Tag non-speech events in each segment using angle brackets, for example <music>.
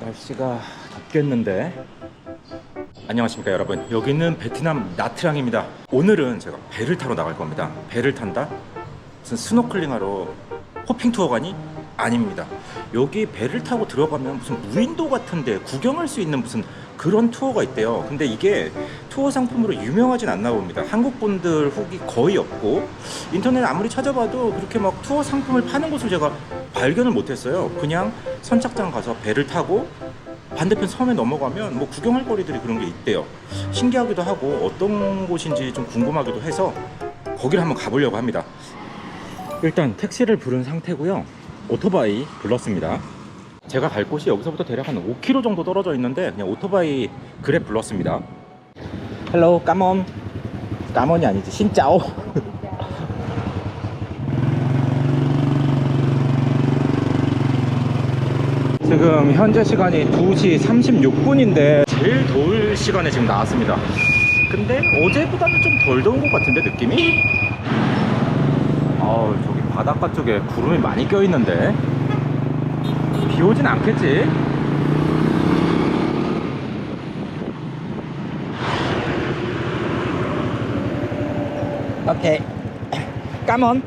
날씨가 덥겠는데 안녕하십니까 여러분 여기는 베트남 나트랑입니다 오늘은 제가 배를 타러 나갈 겁니다 배를 탄다? 무슨 스노클링하러 호핑 투어 가니? 아닙니다 여기 배를 타고 들어가면 무슨 무인도 같은데 구경할 수 있는 무슨 그런 투어가 있대요 근데 이게 투어 상품으로 유명하진 않나 봅니다 한국 분들 후기 거의 없고 인터넷 아무리 찾아봐도 그렇게 막 투어 상품을 파는 곳을 제가 발견을 못했어요 그냥 선착장 가서 배를 타고 반대편 섬에 넘어가면 뭐 구경할 거리들이 그런 게 있대요. 신기하기도 하고 어떤 곳인지 좀 궁금하기도 해서 거기를 한번 가보려고 합니다. 일단 택시를 부른 상태고요. 오토바이 불렀습니다. 제가 갈 곳이 여기서부터 대략 한 5km 정도 떨어져 있는데 그냥 오토바이 그랩 불렀습니다. 헬로 까몬 까몬이 아니지 신짜오 <laughs> 지금 현재 시간이 2시 36분인데 제일 더울 시간에 지금 나왔습니다. 근데 어제보다는 좀 덜 더운 것 같은데 느낌이? 아우 저기 바닷가 쪽에 구름이 많이 껴있는데 비 오진 않겠지? 오케이. 까먼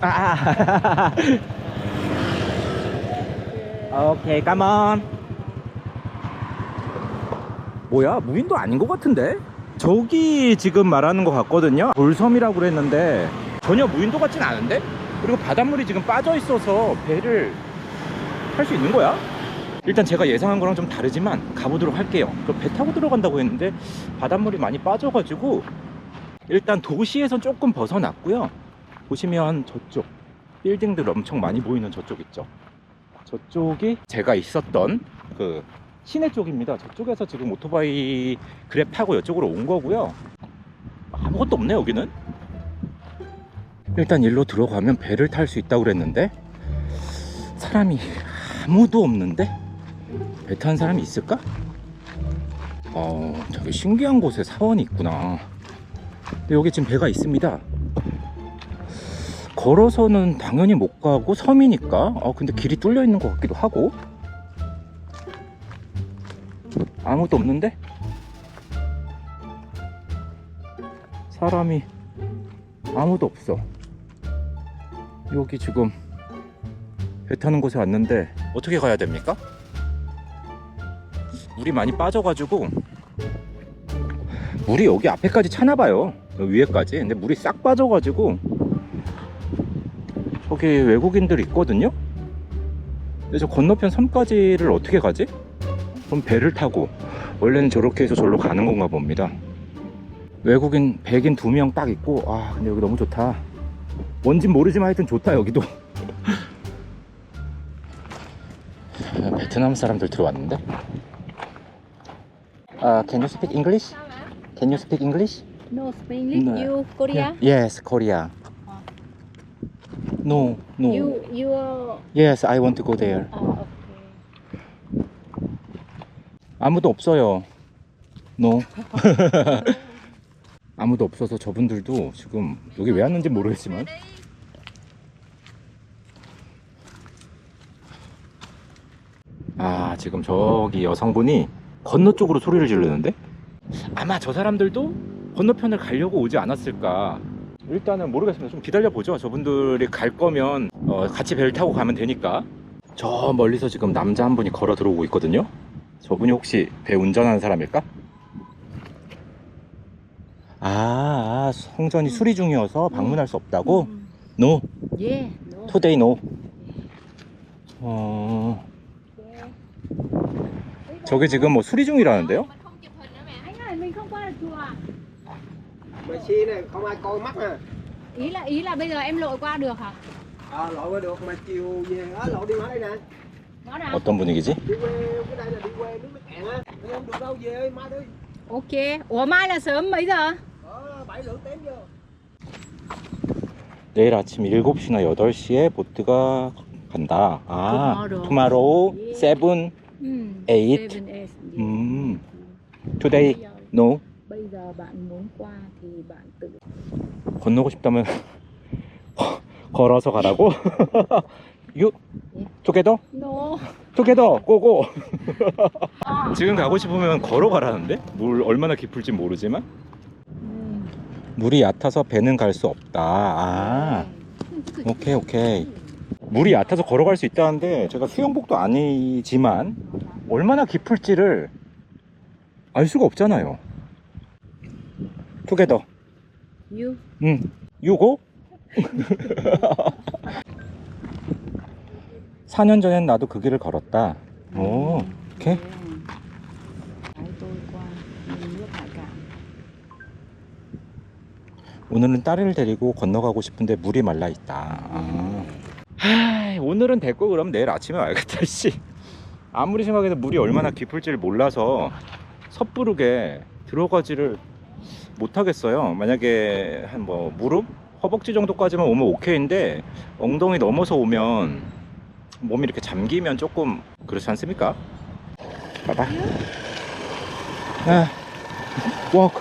아 오케이 까먼 뭐야? 무인도 아닌 것 같은데? 저기 지금 말하는 것 같거든요. 돌섬이라고 그랬는데 전혀 무인도 같진 않은데 그리고 바닷물이 지금 빠져 있어서 배를 탈 수 있는 거야 일단 제가 예상한 거랑 좀 다르지만 가보도록 할게요 그배 타고 들어간다고 했는데 바닷물이 많이 빠져가지고 일단 도시에선 조금 벗어났고요 보시면 저쪽 빌딩들 엄청 많이 보이는 저쪽 있죠 저쪽이 제가 있었던 그 시내 쪽입니다. 저쪽에서 지금 오토바이 그랩 타고 이쪽으로 온 거고요. 아무것도 없네 여기는. 일단 일로 들어가면 배를 탈 수 있다고 그랬는데 사람이 아무도 없는데 배 타는 사람이 있을까? 어 저기 신기한 곳에 사원이 있구나. 근데 여기 지금 배가 있습니다. 걸어서는 당연히 못 가고 섬이니까 어 근데 길이 뚫려 있는 것 같기도 하고 아무도 없는데 사람이 아무도 없어 여기 지금 배 타는 곳에 왔는데 어떻게 가야 됩니까? 물이 많이 빠져가지고 물이 여기 앞에까지 차나 봐요 위에까지 근데 물이 싹 빠져가지고 저기 외국인들 있거든요? 근데 저 건너편 섬까지를 어떻게 가지? 그럼 배를 타고 원래는 저렇게 해서 절로 가는 건가 봅니다 외국인 백인 두 명 딱 있고 아 근데 여기 너무 좋다 뭔진 모르지만 하여튼 좋다 여기도 베트남 사람들 들어왔는데 아 can you speak English? Can you speak English? No speak English. No. You Korea. Yes, Korea No, no You you. Uh, Yes, I want to go there okay. 아무도 없어요. No. 아무도 없어서 저분들도 지금 여기 왜 왔는지 모르겠지만. 아 지금 저기 여성분이 건너 쪽으로 소리를 지르는데? 아마 저 사람들도 건너편을 가려고 오지 않았을까. 일단은 모르겠습니다. 좀 기다려 보죠. 저분들이 갈 거면 어, 같이 배를 타고 가면 되니까. 저 멀리서 지금 남자 한 분이 걸어 들어오고 있거든요. 저분이 혹시 배 운전하는 사람일까? 아, 아, 성전이 수리 중이어서 방문할 수 없다고? Mm. No, Yeah. No. today no. 어, 저게 지금 뭐 수리 중이라는데요? Mình không chụp hình nữa mẹ. Anh ơi, mình không qua được chùa. Mày xi này không ai coi mắt à Ý là ý là bây giờ em lội qua được hả? Ờ lội qua được mà chiều về á lội đi ở đây nè Có nào? 어떤 분위기지? Đi quê cái đây là đi quê nước mới cạn á Đi không được đâu về ơi mai đi Ok. Ủa mai là sớm mấy giờ? 내일 아침 7시나 8시에 보트가 간다. 아, Tomorrow. 음, today, no. bây giờ bạn muốn qua thì bạn tự 건너고 싶다면 걸어서 가라고? 유 토게더? No. 토게더 고고 지금 가고 싶으면 걸어가라는데? 물 얼마나 깊을지 모르지만 물이 얕아서 배는 갈 수 없다. 아. 오케이 오케이. 물이 얕아서 걸어갈 수 있다는데 제가 수영복도 아니지만 얼마나 깊을지를 알 수가 없잖아요. 토게더 You. 응. 유고? 4년 <laughs> 전엔 나도 그 길을 걸었다. 오 오케이 오늘은 딸을 데리고 건너가고 싶은데 물이 말라 있다. 아. 하, 오늘은 됐고 그럼 내일 아침에 와야겠다. <laughs> 씨. 아무리 생각해도 물이 얼마나 깊을지를 몰라서 섣부르게 들어가지를 못하겠어요. 만약에 한 뭐 무릎, 허벅지 정도까지만 오면 오케이인데 엉덩이 넘어서 오면 몸이 이렇게 잠기면 조금 그렇지 않습니까? 봐봐. 아, walk,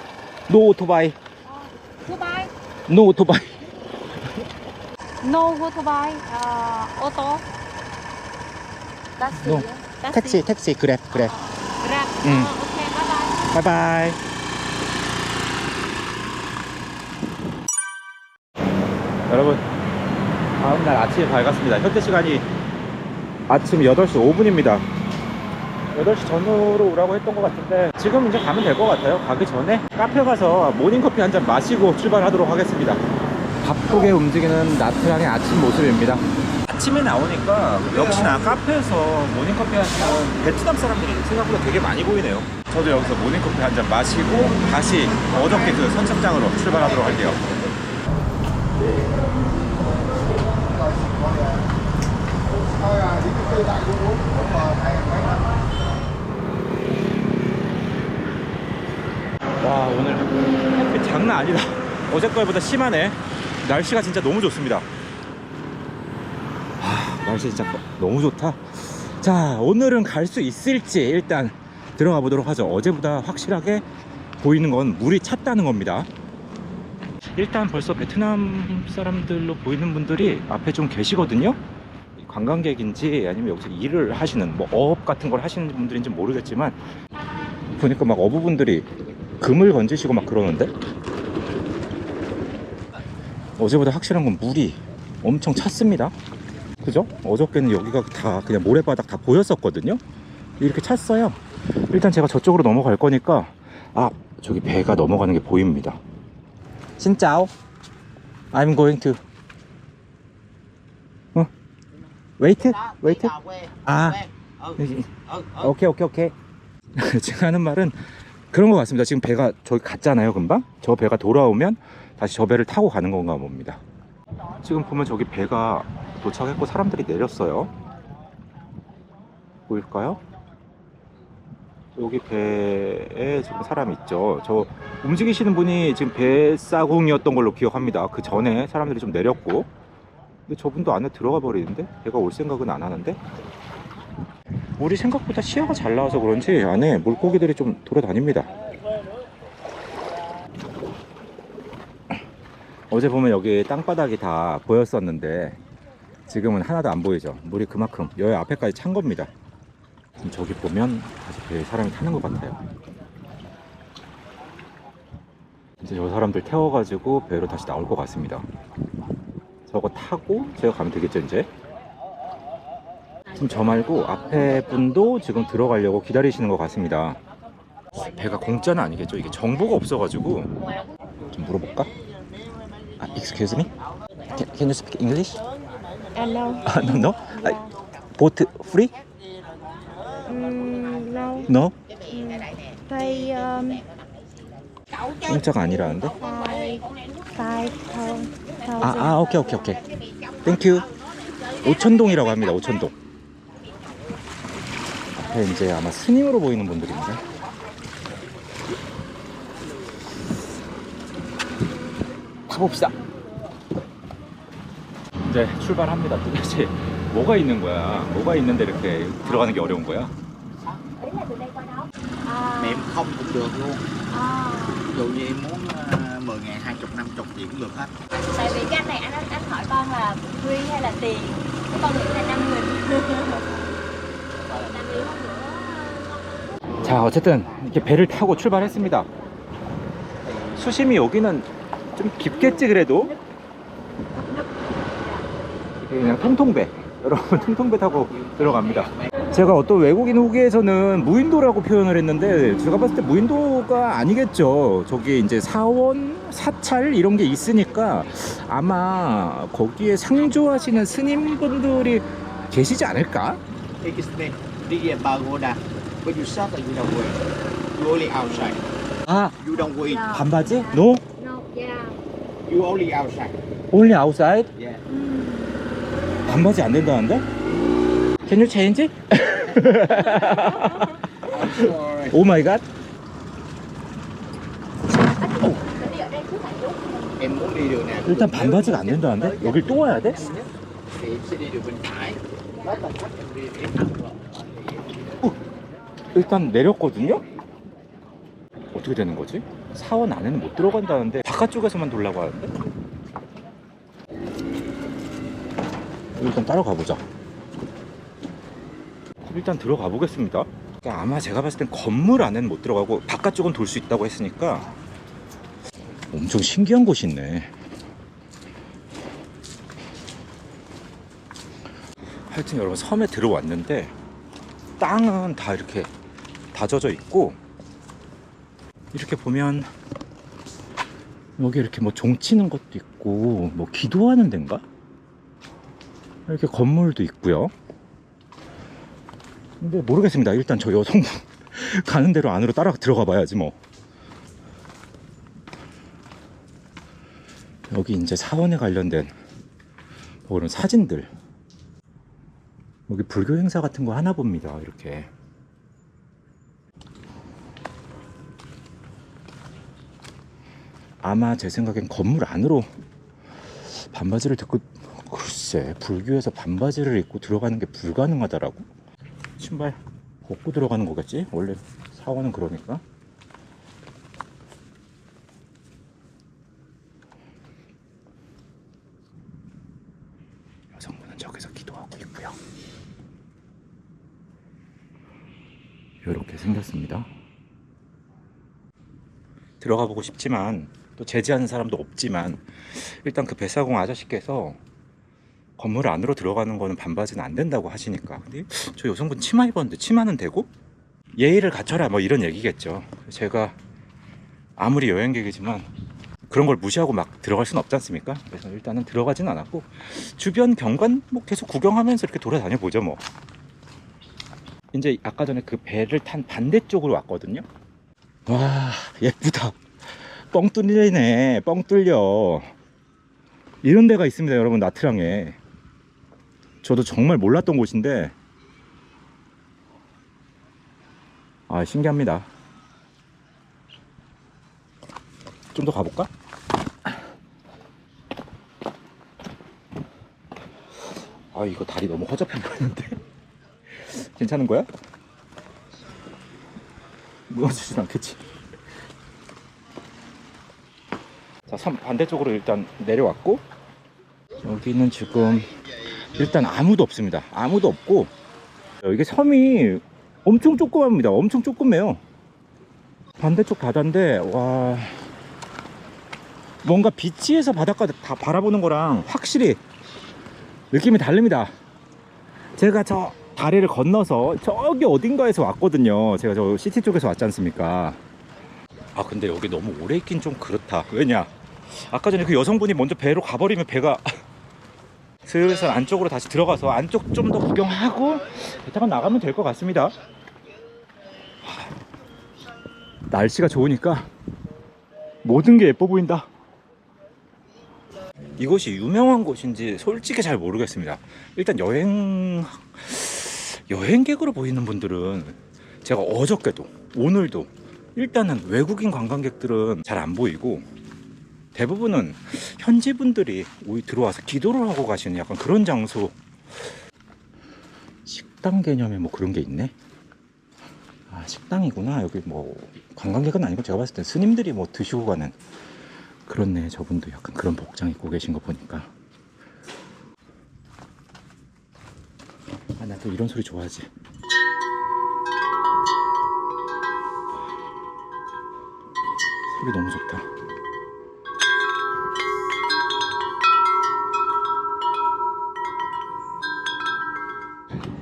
no 오토바이, no 오토바이. No 오토바이. 아, ô tô. Taxi. No. 택시, 택시, 그래, 그래. Grab. 응. Ok, bye bye. 바이바이. 여러분, 다음날 아침이 밝았습니다. 현재 시간이 아침 8시 5분입니다. 8시 전후로 오라고 했던 것 같은데 지금 이제 가면 될 것 같아요. 가기 전에 카페 가서 모닝커피 한 잔 마시고 출발하도록 하겠습니다. 바쁘게 움직이는 나트랑의 아침 모습입니다. 아침에 나오니까 역시나 카페에서 모닝커피 하시는 베트남 사람들이 생각보다 되게 많이 보이네요. 저도 여기서 모닝커피 한 잔 마시고 다시 어저께 그 선착장으로 출발하도록 할게요. 와 오늘 햇빛 장난 아니다. <laughs> 어제 거보다 심하네. 날씨가 진짜 너무 좋습니다. 아, 날씨 진짜 너무 좋다. 자, 오늘은 갈 수 있을지 일단 들어가 보도록 하죠. 어제보다 확실하게 보이는 건 물이 찼다는 겁니다. 일단 벌써 베트남 사람들로 보이는 분들이 앞에 좀 계시거든요. 관광객인지 아니면 여기서 일을 하시는 뭐 어업 같은 걸 하시는 분들인지 모르겠지만 보니까 막 어부분들이 금을 건지시고 막 그러는데 어제보다 확실한 건 물이 엄청 찼습니다. 그죠? 어저께는 여기가 다 그냥 모래바닥 다 보였었거든요. 이렇게 찼어요. 일단 제가 저쪽으로 넘어갈 거니까 아 저기 배가 넘어가는 게 보입니다. 진짜오? I'm going to. 어? Wait? Wait? 아. 여기. 오케이 오케이 오케이. <laughs> 제가 하는 말은 그런 것 같습니다. 지금 배가 저기 갔잖아요, 금방. 저 배가 돌아오면 다시 저 배를 타고 가는 건가 봅니다. 지금 보면 저기 배가 도착했고 사람들이 내렸어요. 보일까요? 여기 배에 지금 사람 있죠. 저 움직이시는 분이 지금 배사공이었던 걸로 기억합니다. 그 전에 사람들이 좀 내렸고. 근데 저분도 안에 들어가 버리는데? 배가 올 생각은 안 하는데? 물이 생각보다 시야가 잘 나와서 그런지 안에 물고기들이 좀 돌아다닙니다. 어제 보면 여기 땅바닥이 다 보였었는데 지금은 하나도 안 보이죠. 물이 그만큼 여기 앞에까지 찬 겁니다. 저기 보면 다시 배에 사람이 타는 것 같아요. 이제 저 사람들 태워가지고 배로 다시 나올 것 같습니다. 저거 타고 제가 가면 되겠죠, 이제? 지금 저 말고 앞에 분도 지금 들어가려고 기다리시는 것 같습니다. 배가 공짜는 아니겠죠? 이게 정보가 없어가지고 좀 물어볼까? 아, excuse me? Can, can you speak English? Hello. <laughs> 아, no, no. 아, boat free? Um, no. No? Pay um, 공짜가 아니라는데? five, five. 아, 아, 오케이, 오케이, 오케이. 땡큐. 오천동이라고 합니다, 오천동. 앞에 이제 아마 스님으로 보이는 분들인데. 가봅시다. 이제 출발합니다. 도대체 뭐가 있는 거야? 뭐가 있는데 이렇게 들어가는 게 어려운 거야? Mà em không cũng được luôn À, Ví dụ như em muốn uh, 10 ngàn, 20, 50 gì cũng được hết tại vì cái anh này anh anh hỏi con là free hay là tiền cái con nghĩ là năm nghìn năm nghìn không nữa 자 어쨌든 이렇게 배를 타고 출발했습니다. 수심이 여기는 좀 깊겠지 그래도? 그냥 통통배. <laughs> 여러분 통통배 타고 들어갑니다. 제가 어떤 외국인 후기에서는 무인도라고 표현을 했는데 제가 봤을 때 무인도가 아니겠죠. 저기 이제 사원 사찰 이런 게 있으니까 아마 거기에 상주하시는 스님분들이 계시지 않을까 Về pagoda. When you start, you don't wait. You only outside. 아 You don't wait. 반바지? No? no yeah You only outside. Only outside? Yeah. 반바지 안 된다는데? Can you change? I'm sorry. 오 마이 갓. Đi ở đây trước hả chú Em muốn đi đường nào? 일단 반바지가 안 된다는데? 여길 또 와야 돼? Thì em sẽ đi đường bên phải. Đó là cách em đi em thẳng rồi. 일단 내렸거든요? 어떻게 되는 거지? 사원 안에는 못 들어간다는데 바깥쪽에서만 돌라고 하는데? 일단 따라가 보자. 일단 들어가 보겠습니다. 아마 제가 봤을 땐 건물 안에는 못 들어가고 바깥쪽은 돌 수 있다고 했으니까 엄청 신기한 곳이 있네. 하여튼 여러분 섬에 들어왔는데 땅은 다 이렇게 다져져 있고 이렇게 보면 여기 이렇게 뭐 종치는 것도 있고 뭐 기도하는 데인가? 이렇게 건물도 있고요. 근데 모르겠습니다. 일단 저 여성분 <laughs> 가는 대로 안으로 따라 들어가 봐야지 뭐. 여기 이제 사원에 관련된 뭐 그런 사진들 여기 불교 행사 같은 거 하나 봅니다. 이렇게. 아마 제 생각엔 건물 안으로 반바지를 듣고 글쎄 불교에서 반바지를 입고 들어가는 게 불가능하다라고? 신발 벗고 들어가는 거겠지? 원래 사원은 그러니까. 여성분은 저기서 기도하고 있고요. 이렇게 생겼습니다. 들어가 보고 싶지만 또 제지하는 사람도 없지만 일단 그 뱃사공 아저씨께서 건물 안으로 들어가는 거는 반바지는 안 된다고 하시니까 근데 저 여성분 치마 입었는데 치마는 되고 예의를 갖춰라 뭐 이런 얘기겠죠. 제가 아무리 여행객이지만 그런 걸 무시하고 막 들어갈 수는 없지 않습니까? 그래서 일단은 들어가진 않았고 주변 경관 뭐 계속 구경하면서 이렇게 돌아다녀 보죠 뭐. 이제 아까 전에 그 배를 탄 반대쪽으로 왔거든요. 와 예쁘다. 뻥 뚫리네. 뻥 뚫려. 이런 데가 있습니다, 여러분 나트랑에. 저도 정말 몰랐던 곳인데 아 신기합니다. 좀 더 가볼까? 아 이거 다리 너무 허접해 보이는데 <laughs> 괜찮은 거야? 무너지진 않겠지? 자, 섬 반대쪽으로 일단 내려왔고 여기는 지금 일단 아무도 없습니다. 아무도 없고 이게 섬이 엄청 조그맣니다. 엄청 조그매요. 반대쪽 바다인데 와 뭔가 비치에서 바닷가 다 바라보는 거랑 확실히 느낌이 다릅니다. 제가 저 다리를 건너서 저기 어딘가에서 왔거든요. 제가 저 시티 쪽에서 왔지 않습니까? 아 근데 여기 너무 오래 있긴 좀 그렇다. 왜냐? 아까 전에 그 여성분이 먼저 배로 가버리면 배가 <laughs> 슬슬 안쪽으로 다시 들어가서 안쪽 좀 더 구경하고 이따가 나가면 될 것 같습니다. 하, 날씨가 좋으니까 모든 게 예뻐 보인다. 이곳이 유명한 곳인지 솔직히 잘 모르겠습니다. 일단 여행 여행객으로 보이는 분들은 제가 어저께도 오늘도 일단은 외국인 관광객들은 잘 안 보이고 대부분은 현지 분들이 들어와서 기도를 하고 가시는 약간 그런 장소 식당 개념의 뭐 그런 게 있네 아 식당이구나 여기 뭐 관광객은 아니고 제가 봤을 땐 스님들이 뭐 드시고 가는 그렇네 저분도 약간 그런 복장 입고 계신 거 보니까 나또 이런 소리 좋아하지. 소리 너무 좋다.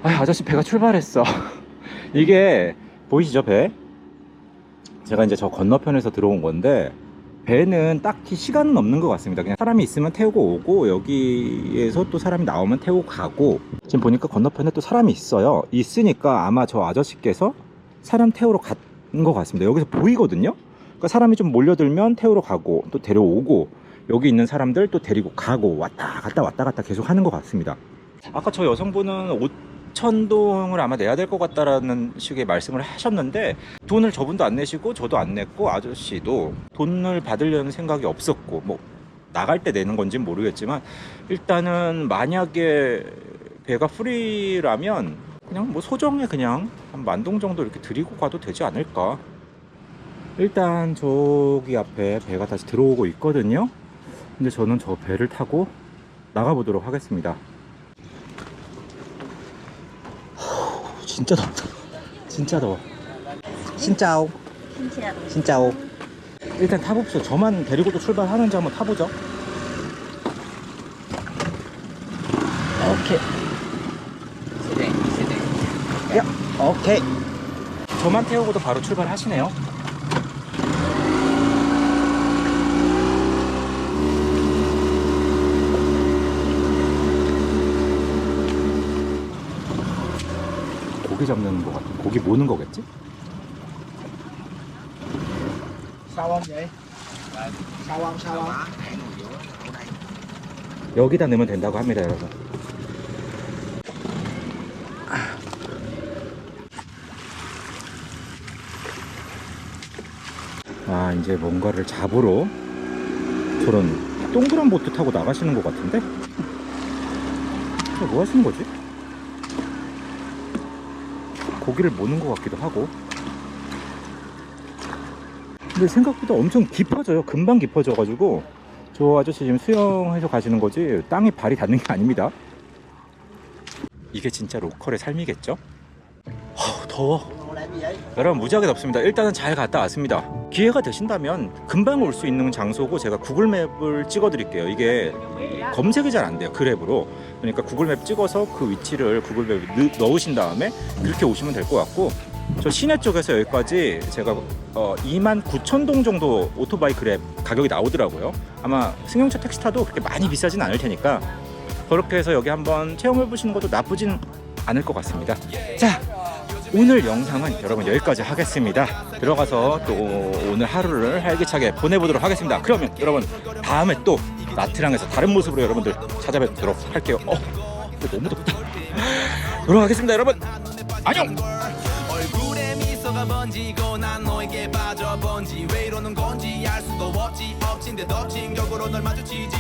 아, 아저씨 배가 출발했어. <laughs> 이게 보이시죠, 배? 제가 이제 저 건너편에서 들어온 건데 배는 딱히 시간은 없는 것 같습니다. 그냥 사람이 있으면 태우고 오고 여기에서 또 사람이 나오면 태우고 가고 지금 보니까 건너편에 또 사람이 있어요. 있으니까 아마 저 아저씨께서 사람 태우러 간 것 같습니다. 여기서 보이거든요. 그러니까 사람이 좀 몰려들면 태우러 가고 또 데려오고 여기 있는 사람들 또 데리고 가고 왔다 갔다 왔다 갔다 계속 하는 것 같습니다. 아까 저 여성분은 5천동을 아마 내야 될 것 같다라는 식의 말씀을 하셨는데 돈을 저분도 안 내시고 저도 안 냈고 아저씨도 돈을 받으려는 생각이 없었고 뭐 나갈 때 내는 건지는 모르겠지만 일단은 만약에 배가 프리라면 그냥 뭐 소정에 그냥 한 만동 정도 이렇게 드리고 가도 되지 않을까. 일단 저기 앞에 배가 다시 들어오고 있거든요. 근데 저는 저 배를 타고 나가보도록 하겠습니다 진짜 덥다. 진짜 더워. 신짜오. 신짜오. 일단 타봅시다. 저만 데리고도 출발하는지 한번 타보죠. 오케이. 야, 오케이. 저만 태우고도 바로 출발하시네요. 고기 잡는 거 같아. 고기 모는 거겠지? Không? 여기다 넣으면 된다고 합니다, 여러분. 아, 이제 뭔가를 잡으러 저런 동그란 보트 타고 나가시는 것 같은데? 뭐 하시는 거지? 고기를 모는 것 같기도 하고. 근데 생각보다 엄청 깊어져요. 금방 깊어져 가지고. 저 아저씨 지금 수영해서 가시는 거지 땅에 발이 닿는 게 아닙니다. 이게 진짜 로컬의 삶이겠죠? 어, 더워. 여러분 무지하게 덥습니다. 일단은 잘 갔다 왔습니다. 기회가 되신다면 금방 올 수 있는 장소고 제가 구글맵을 찍어 드릴게요. 이게 검색이 잘 안 돼요. 그랩으로. 그러니까 구글맵 찍어서 그 위치를 구글맵에 넣- 넣으신 다음에 그렇게 오시면 될 것 같고 저 시내 쪽에서 여기까지 제가 어, 2만 9천 동 정도 오토바이 그랩 가격이 나오더라고요. 아마 승용차 택시 타도 그렇게 많이 비싸진 않을 테니까 그렇게 해서 여기 한번 체험해 보시는 것도 나쁘진 않을 것 같습니다. 자, 오늘 영상은 여러분 여기까지 하겠습니다. 들어가서 또 오늘 하루를 활기차게 보내보도록 하겠습니다. 그러면 여러분 다음에 또 나트랑에서 다른 모습으로 여러분들 찾아뵙도록 할게요. 어, 너무 덥다. 돌아가겠습니다, 여러분. 안녕. 얼굴에 미소가 번지고 난 너에게 빠져 번지 왜 이러는 건지 알 수도 없지 엎친 데 덮친 격으로 널 마주치지